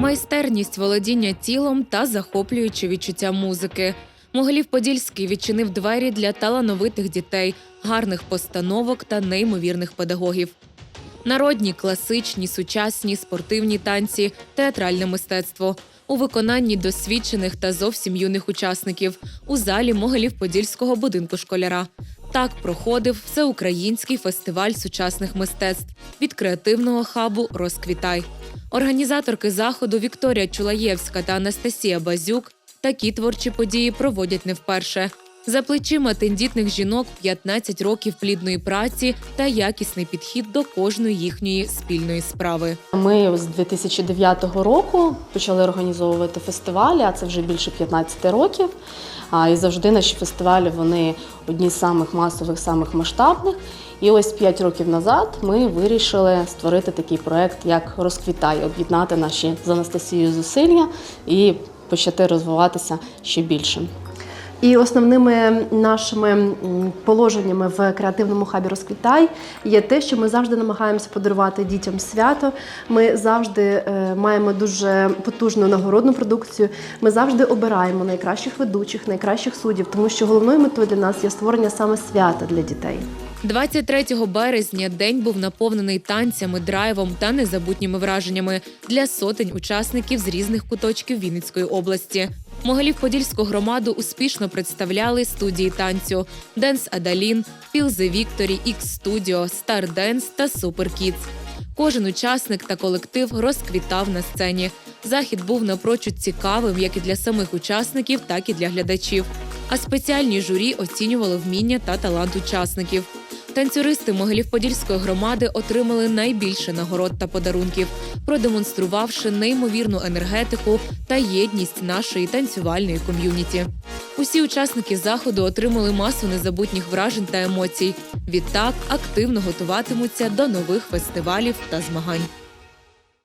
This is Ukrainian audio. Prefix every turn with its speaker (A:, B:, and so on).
A: майстерність володіння тілом та захоплююче відчуття музики. Могилів Подільський відчинив двері для талановитих дітей, гарних постановок та неймовірних педагогів. Народні, класичні, сучасні, спортивні танці, театральне мистецтво у виконанні досвідчених та зовсім юних учасників у залі Могилів Подільського будинку школяра. Так проходив всеукраїнський фестиваль сучасних мистецтв від креативного хабу Розквітай. Організаторки заходу Вікторія Чулаєвська та Анастасія Базюк такі творчі події проводять не вперше. За плечима тендітних жінок 15 років плідної праці та якісний підхід до кожної їхньої спільної справи.
B: Ми з 2009 року почали організовувати фестивалі, а це вже більше 15 років. І завжди наші фестивалі вони одні з самих масових, самих масштабних. І ось 5 років назад ми вирішили створити такий проект, як Розквітай, об'єднати наші з Анастасією зусилля і почати розвиватися ще більше.
C: І основними нашими положеннями в креативному хабі Розквітай є те, що ми завжди намагаємося подарувати дітям свято. Ми завжди е, маємо дуже потужну нагородну продукцію. Ми завжди обираємо найкращих ведучих, найкращих суддів, тому що головною метою для нас є створення саме свята для дітей.
A: 23 березня день був наповнений танцями, драйвом та незабутніми враженнями для сотень учасників з різних куточків Вінницької області. Могилів Подільську громаду успішно представляли студії танцю Денс Адалін, Feel the Victory, X Studio, Star Dance та Super Kids. Кожен учасник та колектив розквітав на сцені. Захід був напрочуд цікавим як і для самих учасників, так і для глядачів. А спеціальні журі оцінювали вміння та талант учасників. Танцюристи Могилів-Подільської громади отримали найбільше нагород та подарунків, продемонструвавши неймовірну енергетику та єдність нашої танцювальної ком'юніті. Усі учасники заходу отримали масу незабутніх вражень та емоцій. Відтак активно готуватимуться до нових фестивалів та змагань.